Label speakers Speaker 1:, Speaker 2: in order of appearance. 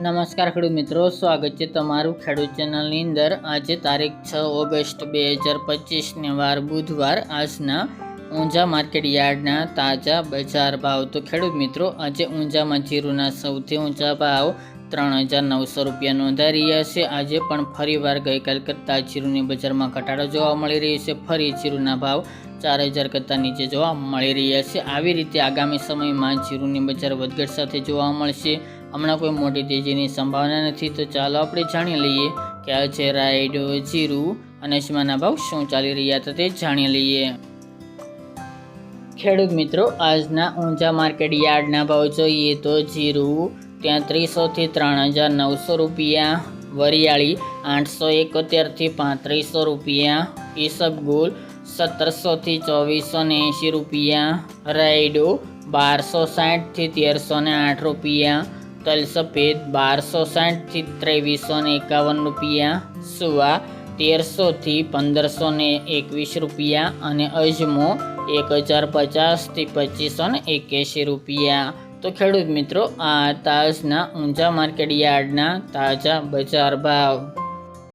Speaker 1: નમસ્કાર ખેડૂત મિત્રો, સ્વાગત છે તમારું ખેડૂત ચેનલની અંદર. આજે તારીખ છ ઓગસ્ટ બે હજાર પચીસને વાર બુધવાર, આજના ઊંઝા માર્કેટ યાર્ડના તાજા બજાર ભાવ. તો ખેડૂત મિત્રો, આજે ઊંઝામાં જીરુના સૌથી ઊંચા ભાવ ત્રણ હજાર નવસો રૂપિયા નોંધાઈ રહ્યા છે. આજે પણ ફરીવાર ગઈકાલ કરતાં જીરુની બજારમાં ઘટાડો જોવા મળી રહ્યો છે. ફરી જીરુના ભાવ ચાર હજાર કરતાં નીચે જોવા મળી રહ્યા છે. આવી રીતે આગામી સમયમાં જીરુની બજાર વધઘટ સાથે જોવા મળશે. હમણાં કોઈ મોટી તેજીની સંભાવના નથી, તો ચાલો આપણે જાણી લઈએ કે આજે રાયડો જીરું. અને અજમાના ભાવ શું ચાલી રહ્યા હતા તે જાણી લઈએ. ખેડૂત મિત્રો, આજના ઊંચા માર્કેટ યાર્ડના ભાવ જોઈએ તો જીરું ત્યાં ત્રીસોથી ત્રણ હજાર નવસો રૂપિયા, વરિયાળી આઠસો એકોતેરથી પાંત્રીસો રૂપિયા, ઈસબગુલ સત્તરસોથી ચોવીસો ને એંશી રૂપિયા રાયડો બારસો સાઠથી તેરસો ને આઠ રૂપિયા તલ સફેદ બારસો સાઠથી ત્રેવીસો ને એકાવન રૂપિયા, સુવા તેરસોથી પંદરસો ને એકવીસ રૂપિયા અને અજમો એક હજાર પચાસથી પચીસો ને એક્યાસી રૂપિયા. તો ખેડૂત મિત્રો, આ તાજના ઊંચા માર્કેટ યાર્ડના તાજા બજાર ભાવ.